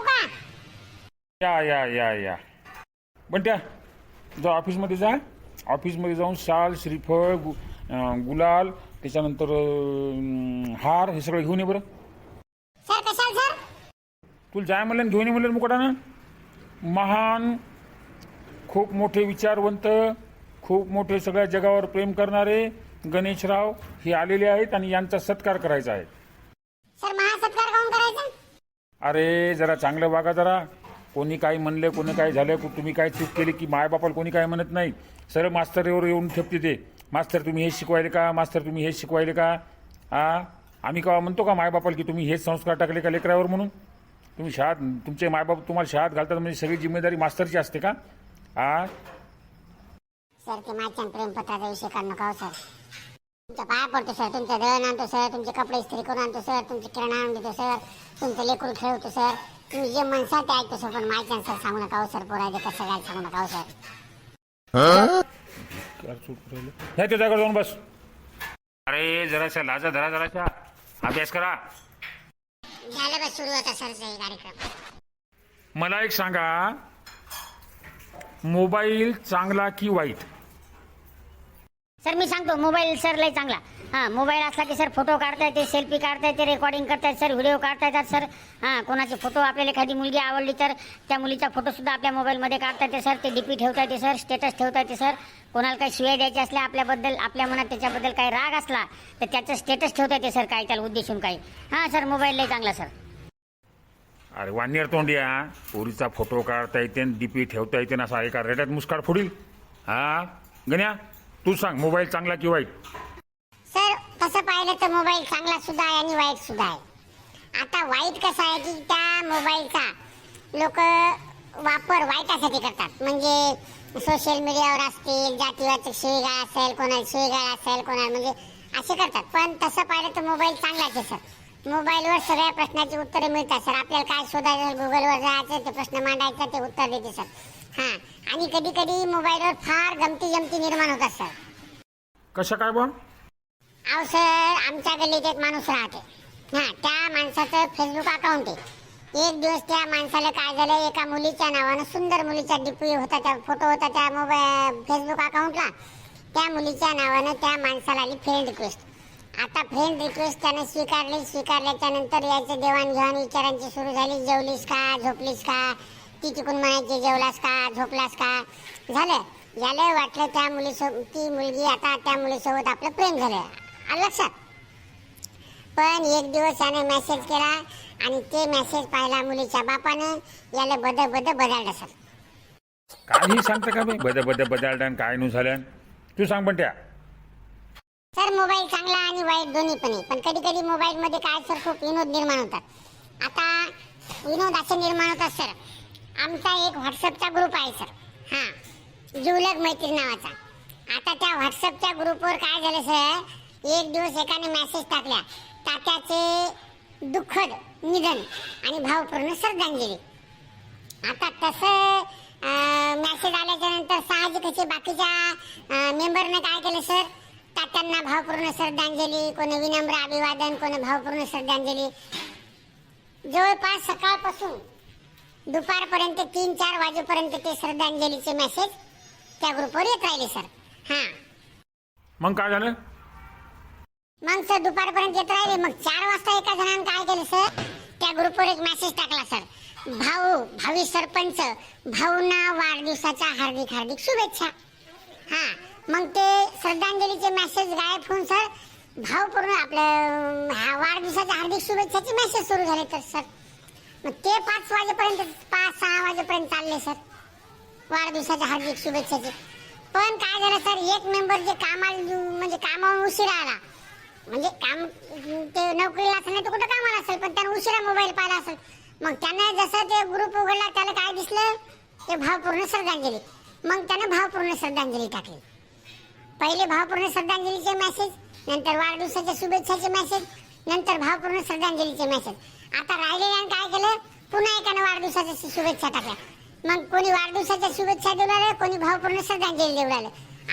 जाऊ का? या या या या. पण त्या जा ऑफिसमध्ये जा. ऑफिसमध्ये जाऊन शाल श्रीफळ गु अं, गुलाल त्याच्यानंतर अं, हार हे सगळं घेऊन ये बरं. सर कशाल सर? तुला जाय म्हणलं आणि घेऊन ये म्हणलं मुकुटानं. महान खूप मोठे विचारवंत खूप मोठे सगळ्या जगावर प्रेम करणारे गणेशराव हे आलेले आहेत आणि यांचा सत्कार करायचा आहे सर महासत्कार काऊन करायचा अरे जरा चांगलं वागा जरा. कोणी काय म्हणले कोणी काय झालं को- तुम्ही काय चूक केली की मायबापाला कोणी काय म्हणत नाही. सरळ मास्तरवर येऊन ठेपते ते. मास्तर तुम्ही हे शिकवायले का? मास्तर तुम्ही हे शिकवायले का? आ? आम्ही का म्हणतो का मायबापाला की तुम्ही हेच संस्कार टाकले का लेकरावर म्हणून? तुम्ही शाळेत तुमचे मायबाप तुम्हाला शाळेत घालतात म्हणजे सगळी जिम्मेदारी मास्तरची असते का? आ? सर ते माझ्या प्रेमपत्राचा विषय काढू नका हो, सर. तुमच्या पाया पडतो सर तुमचं दळण आणतो सर तुमचे कपडे इस्त्री करून आणतो सर तुमचे किराणा आणून देतो सर तुमचं लेकरू खेळवतो सर तुम्ही जे म्हणसाल ते ऐकतो सर पण माझ्या सर सांगू नका हो सर पोरायचे कसं काय सांगू नका हो सर? हे त्या जागेवर जाऊन बस. अरे जराशा लाजा धरा जराशा. अभ्यास करा. झालं बस सुरू होता सरचा हे कार्यक्रम. मला एक सांगा. मोबाईल चांगला की वाईट? सर मी सांगतो मोबाईल सर लय चांगला. हां मोबाईल असला की सर फोटो काढता येते सेल्फी काढता येते रेकॉर्डिंग करता येते सर व्हिडिओ काढता येतात सर हां कोणाचे फोटो आपल्याला एखादी मुलगी आवडली तर त्या मुलीचा फोटोसुद्धा आपल्या मोबाईलमध्ये काढता येते सर ते डीपी ठेवता येते सर स्टेटस ठेवता येते सर. कोणाला काही शिवाय द्यायची असल्या आपल्याबद्दल आपल्या मनात त्याच्याबद्दल काही राग असला तर त्याचं स्टेटस ठेवता येते सर काय त्याला उद्देशून काही. हां सर मोबाईल लय चांगला सर. अरे वानियर तोंडिया पोरीचा फोटो काढता येते डीपी ठेवता येते ना असा एका रेड्यात मुस्काळ फोडील. हा गण्या? तू सांग मोबाईल चांगला की वाईट? सर तसं पाहिलं तर मोबाईल चांगला सुद्धा आहे आणि वाईट सुद्धा आहे. आता वाईट कसं आहे की त्या मोबाईलचा लोक वापर वाईटासाठी करतात. म्हणजे सोशल मीडियावर असतील जातीवाचक शिवीगाळ असेल कोणाला शिवीगाळ असेल कोणाला म्हणजे असे करतात. पण तसं पाहिलं तर मोबाईल चांगलाच आहे सर. मोबाईलवर सगळ्या प्रश्नाची उत्तरे मिळतात सर. आपल्याला काय शोधायचं गुगलवर जायचं ते प्रश्न मांडायचा ते उत्तर देते सर. हां. आणि कधी कधी मोबाईलवर फार गमती जमती निर्माण होतात सर. कशा काय बा अहो सर आमच्या गल्लीत एक माणूस राहते. हा त्या माणसाचं फेसबुक अकाउंट आहे. एक दिवस त्या माणसाला काय झालं एका मुलीच्या नावानं सुंदर मुलीचा डीपी होता त्या फोटो होता त्या मोबाईल फेसबुक अकाउंटला त्या मुलीच्या नावानं त्या माणसाला आली फ्रेंड रिक्वेस्ट आता फ्रेंड रिक्वेस्ट त्यानं स्वीकारली. स्वीकारल्याच्या नंतर यायचं देवाणघेवाण विचारांची सुरू झाली. जेवलीस का? झोपलीस का? ती तिकून म्हणायची जेवलास का? झोपलास का? झालं. याला वाटलं त्या मुलीसोबत ती मुलगी आता त्या मुलीसोबत आपलं प्रेम झालं आलं लक्षात? पण एक दिवस याने मेसेज केला आणि ते मेसेज पाहिला मुलीच्या बापानं. याला बद बद बदललं सर. काही सांगता का बे बद बद काय नु झालं तू सांग पण त्या. सर मोबाईल चांगला आणि वाईट दोन्ही पण आहे. पण कधी कधी मोबाईल मध्ये काय सर खूप विनोद निर्माण होतात. आता विनोद असे निर्माण होतात सर. आमचा एक व्हॉट्सअपचा ग्रुप आहे सर. हां जुलग मैत्री नावाचा. आता त्या व्हॉट्सअपच्या ग्रुपवर काय झालं सर? एक दिवस एकाने मेसेज टाकल्या. तात्याचे दुःखद निधन आणि भावपूर्ण श्रद्धांजली. आता तसं मेसेज आल्याच्यानंतर साहजिकच बाकीच्या मेंबरने काय केलं सर? तात्यांना भावपूर्ण श्रद्धांजली कोणी विनम्र अभिवादन कोणी भावपूर्ण श्रद्धांजली. जवळपास सकाळपासून दुपारपर्यंत तीन चार वाजेपर्यंत ते श्रद्धांजलीचे मेसेज त्या ग्रुपवर येत राहिले सर हां. मग काय झालं? मग सर दुपारपर्यंत येत राहिले. मग चार वाजता एका जणांनी काय केलं सर त्या ग्रुपवर एक मेसेज टाकला सर भाऊ भावी सरपंच भाऊंना वाढदिवसाच्या हार्दिक हार्दिक शुभेच्छा. हा. मग ते श्रद्धांजलीचे मेसेज गायब होऊन सर भावपूर्ण आपलं हा वाढदिवसाच्या हार्दिक शुभेच्छाचे मेसेज सुरू झाले तर सर मग ते पाच वाजेपर्यंत पाच सहा वाजेपर्यंत चालले सर वाढदिवसाच्या हार्दिक शुभेच्छाचे. पण काय झालं सर एक मेंबर जे कामाला म्हणजे कामावर उशिरा आला. म्हणजे काम ते नोकरीला असेल नाही तर कुठं कामाला असेल पण त्यानं उशिरा मोबाईल पाहिला असेल. मग त्यानं जसं ते ग्रुप उघडला त्याला काय दिसलं? ते भावपूर्ण श्रद्धांजली. मग त्यानं भावपूर्ण श्रद्धांजली टाकली. पहिले भावपूर्ण श्रद्धांजलीचे मेसेज नंतर वाढदिवसाच्या शुभेच्छाचे मेसेज नंतर भावपूर्ण श्रद्धांजलीचे मेसेज आता राहिलेल्यानं काय केलं? पुन्हा एकानं वाढदिवसाच्या शुभेच्छा टाकल्या. मग कोणी वाढदिवसाच्या शुभेच्छा देऊ लागलं कोणी भावपूर्ण श्रद्धांजली देऊ लागलं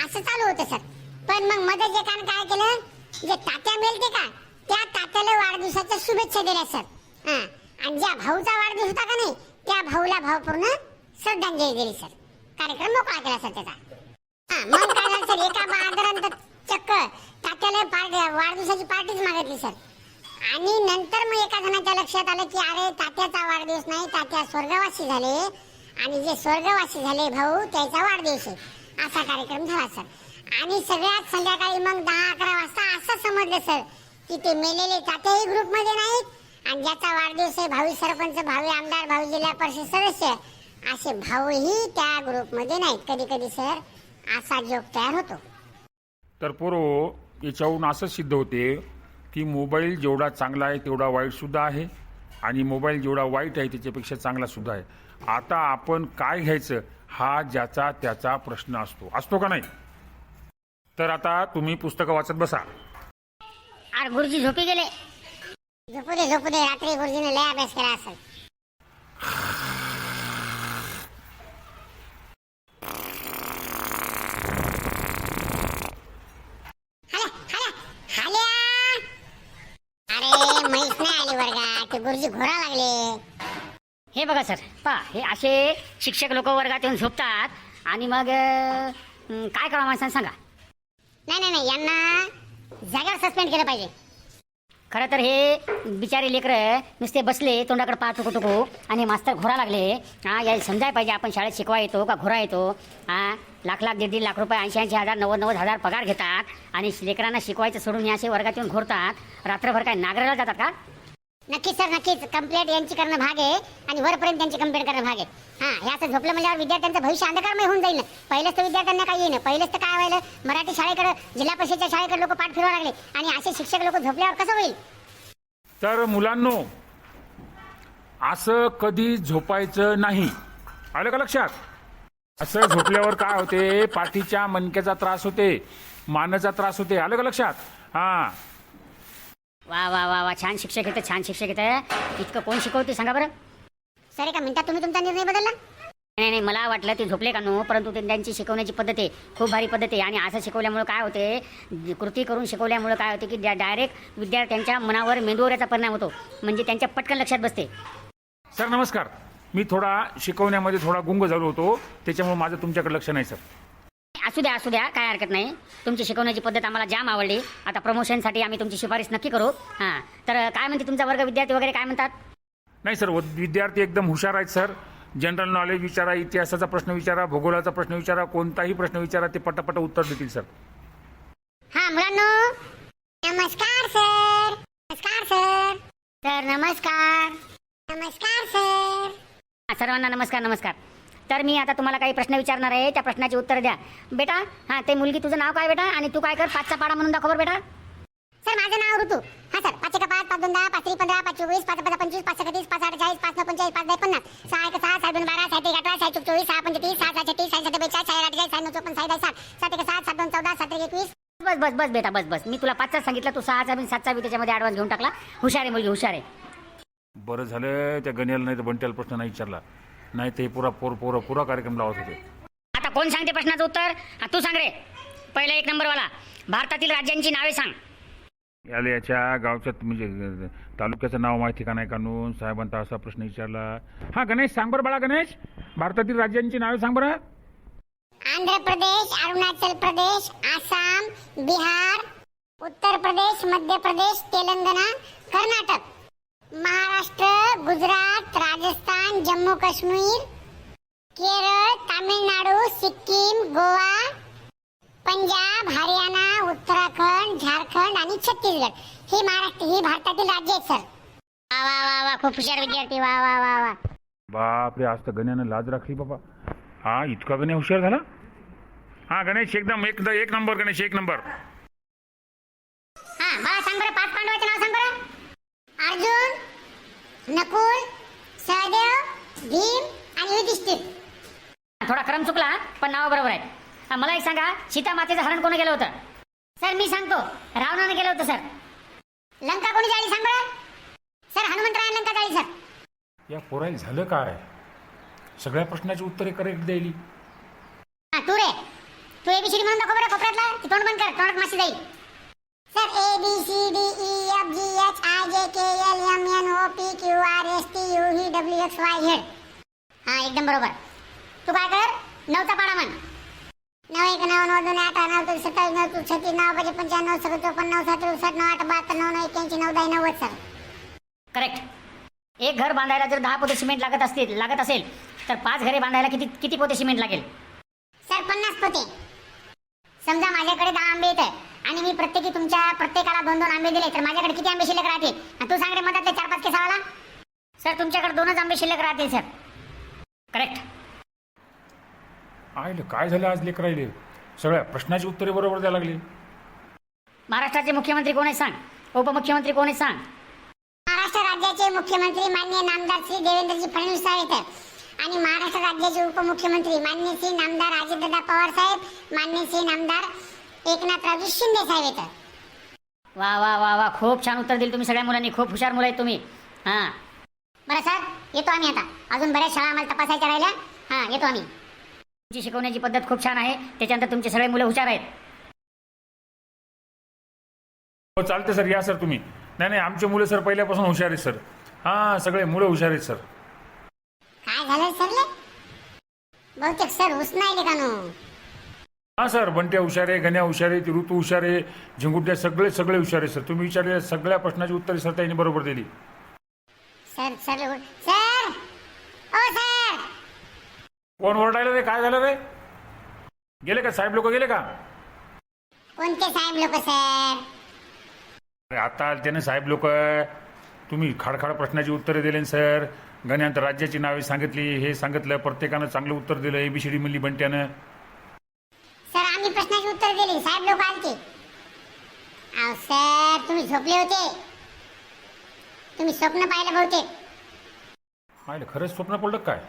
असं चालू होतं सर. पण मग मध्ये एकानं काय केलं? जे तात्या मिळते का त्या तात्याला वाढदिवसाच्या शुभेच्छा दिल्या सर. हा. आणि ज्या भाऊचा वाढदिवस होता का नाही त्या भाऊला भावपूर्ण श्रद्धांजली दिली सर. कार्यक्रम मोकळा केला सर त्याचा. मग काय झालं सर? एका बाजारात चक्क तात्याला पार्टी वाढदिवसाची पार्टीच मागितली सर. आणि नंतर मग एका जणाच्या लक्षात आलं की अरे तात्याचा वाढदिवस नाही तात्या स्वर्गवासी झाले. आणि जे स्वर्गवासी झाले भाऊ त्याचा वाढदिवस आहे. असा कार्यक्रम झाला सर. आणि सगळ्यात संध्याकाळी मग दहा अकरा वाजता असं समजलं सर की ते मेलेले तात्याही ग्रुपमध्ये नाहीत. आणि ज्याचा वाढदिवस आहे भावी सरपंच भावी आमदार भावी जिल्हा परिषद सदस्य असे भाऊही त्या ग्रुपमध्ये नाहीत कधी कधी सर. असा जोक तयार होतो. तर पोरो याच्यावरून असं सिद्ध होते की मोबाईल जेवढा चांगला आहे तेवढा वाईट सुद्धा आहे आणि मोबाईल जेवढा वाईट आहे त्याच्यापेक्षा चांगला सुद्धा आहे. आता आपण काय घ्यायचं हा ज्याचा त्याचा प्रश्न असतो. असतो का नाही? तर आता तुम्ही पुस्तकं वाचत बसा. गुरुजी झोपी गेले? झोपू दे झोपू दे. रात्री गुरुजीने लय अभ्यास केला असेल हाल्या, हाल्या, हाल्या. अरे म्हैस नाही आली वर्गात ते गुरुजी घोरा लागले. हे बघा सर पा हे असे शिक्षक लोक वर्गात येऊन झोपतात. आणि मग अं, काय करावं माणसानं सांगा? नाही नाही नाही यांना जाग्यावर सस्पेंड केलं पाहिजे. खरं तर हे बिचारे लेकरं नुसते बसले तोंडाकडे पाहत टुकू टुकू. आणि मास्तर घोरा लागले. हा याला समजायला पाहिजे आपण शाळेत शिकवा येतो का घोरा येतो? हा लाख लाख दीड दीड लाख रुपये ऐंशी ऐंशी हजार नव्वद नव्वद हजार पगार घेतात. आणि लेकरांना शिकवायचं सोडून हे असे वर्गात येऊन घोरतात. रात्रभर काय नागराला जातात का? नक्कीच सर नक्कीच. कंप्लेंट यांची करणं भाग आहे आणि वरपर्यंत त्यांची कंप्लेंट करणं भाग आहे. हा हे असं झोपलं म्हणल्यावर विद्यार्थ्यांचं भविष्य अंधकारमय होऊन जाईल ना. पहिलेच तर विद्यार्थ्यांना काही येईन. पहिलेच तर काय व्हायला? मराठी शाळेकडे जिल्हा परिषदच्या शाळेकडे लोक पाठ फिरवा लागले. आणि असे शिक्षक लोक झोपल्यावर कसं होईल? तर मुलांनो असं कधी झोपायचं नाही. आलं का लक्षात? असं झोपल्यावर काय होते? पाठीच्या मनक्याचा त्रास होते मानाचा त्रास होते. आलं का लक्षात? हा. वा वा वा वा छान शिक्षक येतं छान शिक्षक येतं इतकं कोण शिकवते सांगा बरं? सर एका मिनिटात तुम्ही तुमचा निर्णय बदलला? नाही नाही मला वाटलं ते झोपले का नो परंतु ते त्यांची शिकवण्याची पद्धत आहे. खूप भारी पद्धत आहे. आणि असं शिकवल्यामुळे काय होते कृती करून शिकवल्यामुळे काय होते की डायरेक्ट विद्यार्थ्यांच्या मनावर मेंदूवर याचा परिणाम होतो. म्हणजे त्यांच्या पटकन लक्षात बसते. सर नमस्कार. मी थोडा शिकवण्यामध्ये थोडा गुंग झालो होतो. त्याच्यामुळे माझं तुमच्याकडे लक्ष नाही सर. असू द्या असू द्या काय हरकत नाही. तुमची शिकवण्याची पद्धत आम्हाला जाम आवडली. आता प्रमोशनसाठी आम्ही तुमची शिफारस नक्की करू. हां. तर काय म्हणते तुमचा वर्ग विद्यार्थी वगैरे काय म्हणतात? नाही सर व- विद्यार्थी एकदम हुशार आहेत सर. जनरल नॉलेज विचारा इतिहासाचा प्रश्न विचारा भूगोलाचा प्रश्न विचारा कोणताही प्रश्न विचारा ते पटापट उत्तर देतील सर. हा मुलांनो. नमस्कार सर. नमस्कार सर. सर नमस्कार. नमस्कार सर. हा, सर्वांना नमस्कार नमस्कार. तर मी आता तुम्हाला काही प्रश्न विचारणार आहे त्या प्रश्नाची उत्तर द्या. बेटा हां ते मुलगी तुझं नाव काय बेटा? आणि तू काय कर पाचचा पाडा म्हणून दाखव बरं बेटा. सर माझं नाव ऋतू. हा सर पाच एका पाच पाच दोन दहा पाच त्रिक पंधरा पाच चोवीस पाच पाच पंचवीस पाच सत्तीस पाच अठ्ठेचाळीस पाच नऊ पंचेचाळीस पाच दहा पन्नास. सहा एक सहा सात दोन बारा सात एक अठरा सात चौक चोवीस सहा पंचवीस सहा सात छत्तीस सात सात बेचाळीस सहा अठ्ठेचाळीस सहा नऊ चोपन्न सहा दहा सात. सात एक सात सात दोन चौदा सात एक एकवीस. बस बस बस बेटा बस बस. मी तुला पाचचा सांगितलं तू सहाचा बी सातचा बी त्याच्यामध्ये ॲडव्हान्स घेऊन टाकला. हुशार आहे मुलगी हुशार आहे. बरं झालं त्या गण्याला नाही तर बंट्याला प्रश्न नाही विचारला. नाही ते पुरा पोर पोर पुरा कार्यक्रम लावत होते. आता कोण सांगते प्रश्नाचं उत्तर? हा, तू सांग रे. पहिला एक नंबरवाला. भारतातील राज्यांची नावे सांग. याला याच्या गावच्या म्हणजे तालुक्याचं नाव माहिती का नाही कानून साहेबांचा असा प्रश्न विचारला. हा गणेश सांग बरं बाळा गणेश. भारतातील राज्यांची नावे सांग बरं. आंध्र प्रदेश अरुणाचल प्रदेश आसाम बिहार उत्तर प्रदेश मध्य प्रदेश तेलंगणा कर्नाटक. महाराष्ट्र गुजरात राजस्थान जम्मू काश्मीर केरळ तामिळनाडू सिक्कीम गोवा पंजाब हरियाणा उत्तराखंड झारखंड आणि छत्तीसगड. ही महाराष्ट्र ही भारतातील राज्य आहेत सर. वा वा वा वा खूप हुशार विद्यार्थी. वा वा वा वा. बापरे आज तर गण्यानं लाज राखली बाबा. हा इतका गण्या हुशार झाला? हा गणेश एकदम एक एक नंबर गणेश एक नंबर. हा मला सांग बरं पाच पांडवाचे नाव सांग बरं. अर्जुन नकुल सहदेव भीम आणि युधिष्ठिर. थोडा क्रम चुकला पण नाव बरोबर आहे. हा, मला एक सांगा सीता मातेचं हरण कोणी केलं होतं? सर मी सांगतो रावणाने केलं होतं सर. लंका कोणी जाळी सांग बरं सर हनुमंतराय लंका जाळी सर. या पोरायला झालं काय? सगळ्या प्रश्नाची उत्तरे करेक्ट द्यायली. हा तू रे. तू एबीसीडी म्हणून दाखव बरं कोपऱ्यातला. ती तोंड बंद कर तोंडात माशी जाईल. Sir A B C D E F G H I J K L M N O P Q R S T U V W X Y Z हा एकदम बरोबर. तू काय कर. नवचा पाडा म्हण नऊ एक नऊ नऊ दोन आठ नऊ दोन सत्तावीस नऊ तू छत्तीस नऊ पाच पंच्याण्णव सगळं चोपन्न नऊ सात साठ नऊ आठ बहात्तर नऊ नऊ एक्क्याऐंशी नऊ दहा नव्वद सर करेक्ट एक घर बांधायला जर दहा पोते सिमेंट लागत असतील लागत असेल तर पाच घरे बांधायला किती किती पोते सिमेंट लागेल? सर पन्नास पोते. समजा माझ्याकडे दहा आंबे येत आणि मी प्रत्येकी तुमच्या प्रत्येकाला दोन दोन आंबे दिले तर माझ्याकडे किती आंबे शिल्लक राहतील? आणि तू सांग रे मधातले चार पाच केसावाला सर तुमच्याकडे दोनच आंबे शिल्लक राहतील सर. करेक्ट आयलं काय झालं आज लेकर राहिले सगळ्या प्रश्नाची उत्तरे बरोबर द्यायला लागली. महाराष्ट्राचे मुख्यमंत्री कोण आहेत सांग? उपमुख्यमंत्री कोण आहेत सांग? महाराष्ट्र राज्याचे मुख्यमंत्री मान्य नामदार श्री देवेंद्रजी फडणवीस साहेब. आहेत. आणि महाराष्ट्र राज्याचे उपमुख्यमंत्री मान्य श्री नामदार अजितदादा पवार साहेब मान्य श्री नामदार एकनाथरावजी शिंदे साहेब आहेत वा वा वा वा. खूप छान उत्तर दिलं तुम्ही सगळ्या मुलांनी. खूप हुशार मुलं आहेत तुम्ही. हां. बरं सर येतो आम्ही आता. अजून बऱ्याच शाळा आम्हाला तपासायच्या राहिल्या. हां येतो आम्ही. तुमची शिकवण्याची पद्धत खूप छान आहे. त्याच्यानंतर तुमचे सगळे मुलं हुशार आहेत. हो चालते सर. या सर तुम्ही. नाही नाही आमचे मुलं सर पहिल्यापासून हुशार आहेत सर. हां सगळे मुलं हुशार आहेत सर. काय झालं सरले? बहुतेक सर उसनायले का नो? हां सर बंट्या हुशार आहे गण्या हुशार ऋतू हुशार झिंगुट्या सगळे सगळे हुशार सर. तुम्ही विचारलेल्या सगळ्या प्रश्नाची उत्तरे सर त्यांनी बरोबर दिली. सर सर सर ओ सर! कोण ओरडायला रे? काय झालं रे? गेले का? साहेब लोक गेले का? कोणते साहेब लोक सर? अरे आता आले त्याने साहेब लोक. तुम्ही खाडखाड प्रश्नाची उत्तरे दिले ना सर. गण्यानंतर राज्याची नावे सांगितली हे सांगितलं प्रत्येकानं चांगलं उत्तर दिलं एबीसीडी म्हणली बंट्यानं सर आम्ही प्रश्नाची उत्तर दिली साहेब लोक आलते सर तुम्ही झोपले होते. तुम्ही स्वप्न पाहिलं बहुतेक. आयलं खरंच स्वप्न पडलं काय?